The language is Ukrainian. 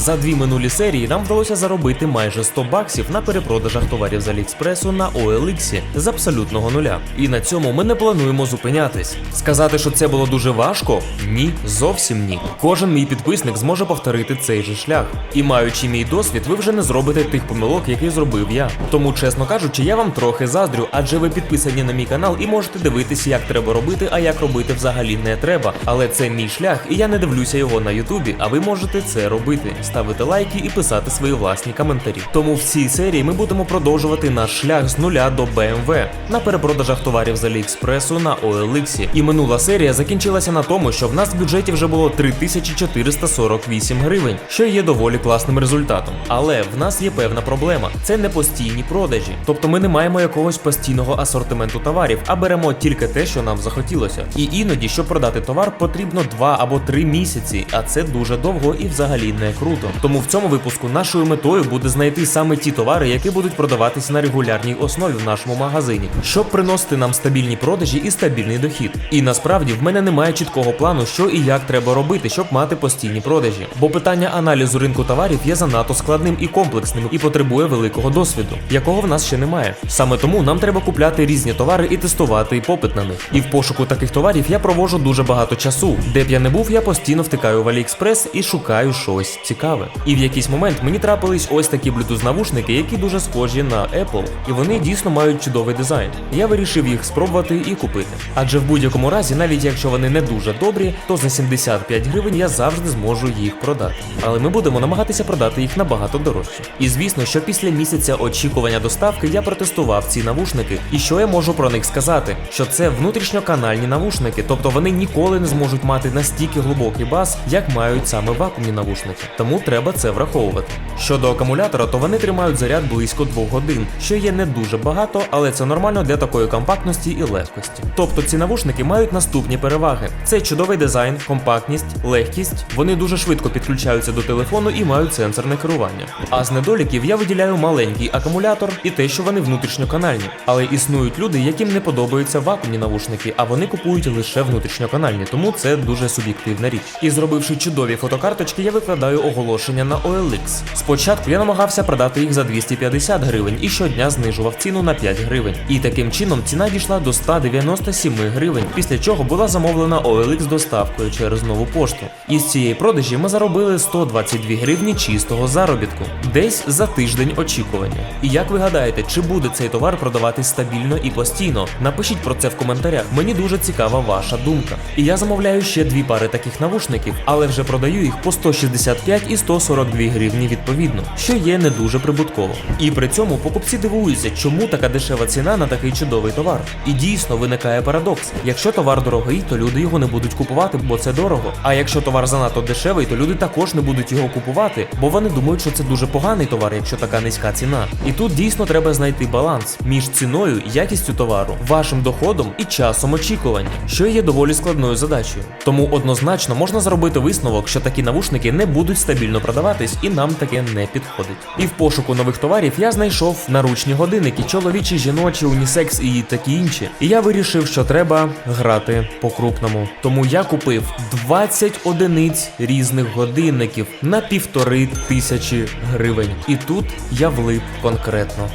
За дві минулі серії нам вдалося заробити майже 100 баксів на перепродажах товарів з Аліекспресу на OLX з абсолютного нуля. І на цьому ми не плануємо зупинятись. Сказати, що це було дуже важко? Ні, зовсім ні. Кожен мій підписник зможе повторити цей же шлях. І маючи мій досвід, ви вже не зробите тих помилок, які зробив я. Тому, чесно кажучи, я вам трохи заздрю, адже ви підписані на мій канал і можете дивитися, як треба робити, а як робити взагалі не треба. Але це мій шлях, і я не дивлюся його на Ютубі, а ви можете це робити, ставити лайки і писати свої власні коментарі. Тому в цій серії ми будемо продовжувати наш шлях з нуля до BMW на перепродажах товарів з Аліекспресу на OLX. І минула серія закінчилася на тому, що в нас в бюджеті вже було 3448 гривень, що є доволі класним результатом. Але в нас є певна проблема: це не постійні продажі. Тобто ми не маємо якогось постійного асортименту товарів, а беремо тільки те, що нам захотілося. І іноді, щоб продати товар, потрібно 2 або 3 місяці, а це дуже довго і взагалі не круто. Тому в цьому випуску нашою метою буде знайти саме ті товари, які будуть продаватися на регулярній основі в нашому магазині, щоб приносити нам стабільні продажі і стабільний дохід. І насправді в мене немає чіткого плану, що і як треба робити, щоб мати постійні продажі. Бо питання аналізу ринку товарів є занадто складним і комплексним і потребує великого досвіду, якого в нас ще немає. Саме тому нам треба купляти різні товари і тестувати попит на них. І в пошуку таких товарів я провожу дуже багато часу. Де б я не був, я постійно втикаю в AliExpress і шукаю щось цікаве. І в якийсь момент мені трапились ось такі Bluetooth навушники, які дуже схожі на Apple, і вони дійсно мають чудовий дизайн. Я вирішив їх спробувати і купити. Адже в будь-якому разі, навіть якщо вони не дуже добрі, то за 75 гривень я завжди зможу їх продати. Але ми будемо намагатися продати їх набагато дорожче. І звісно, що після місяця очікування доставки я протестував ці навушники. І що я можу про них сказати? Що це внутрішньоканальні навушники, тобто вони ніколи не зможуть мати настільки глибокий бас, як мають саме вакуумні навушники. Тому треба це враховувати. Щодо акумулятора, то вони тримають заряд близько 2 годин, що є не дуже багато, але це нормально для такої компактності і легкості. Тобто ці навушники мають наступні переваги: це чудовий дизайн, компактність, легкість. Вони дуже швидко підключаються до телефону і мають сенсорне керування. А з недоліків я виділяю маленький акумулятор і те, що вони внутрішньоканальні. Але існують люди, яким не подобаються вакуумні навушники, а вони купують лише внутрішньоканальні, тому це дуже суб'єктивна річ. І зробивши чудові фотокарточки, я викладаю оголошення на OLX. Спочатку я намагався продати їх за 250 гривень і щодня знижував ціну на 5 гривень. І таким чином ціна дійшла до 197 гривень, після чого була замовлена OLX доставкою через нову пошту. І з цієї продажі ми заробили 122 гривні чистого заробітку, десь за тиждень очікування. І як ви гадаєте, чи буде цей товар продаватись стабільно і постійно? Напишіть про це в коментарях. Мені дуже цікава ваша думка. І я замовляю ще дві пари таких навушників, але вже продаю їх по 165 і 142 гривні відповідно, що є не дуже прибутково. І при цьому покупці дивуються, чому така дешева ціна на такий чудовий товар. І дійсно виникає парадокс: якщо товар дорогий, то люди його не будуть купувати, бо це дорого. А якщо товар занадто дешевий, то люди також не будуть його купувати, бо вони думають, що це дуже поганий товар, якщо така низька ціна. І тут дійсно треба знайти баланс між ціною, якістю товару, вашим доходом і часом очікування, що є доволі складною задачею. Тому однозначно можна зробити висновок, що такі навушники не будуть стабільно продаватись, і нам таке не підходить. І в пошуку нових товарів я знайшов наручні годинники, чоловічі, жіночі, унісекс і такі інші. І я вирішив, що треба грати по-крупному. Тому я купив 20 одиниць різних годинників на півтори тисячі гривень. І тут я влип конкретно.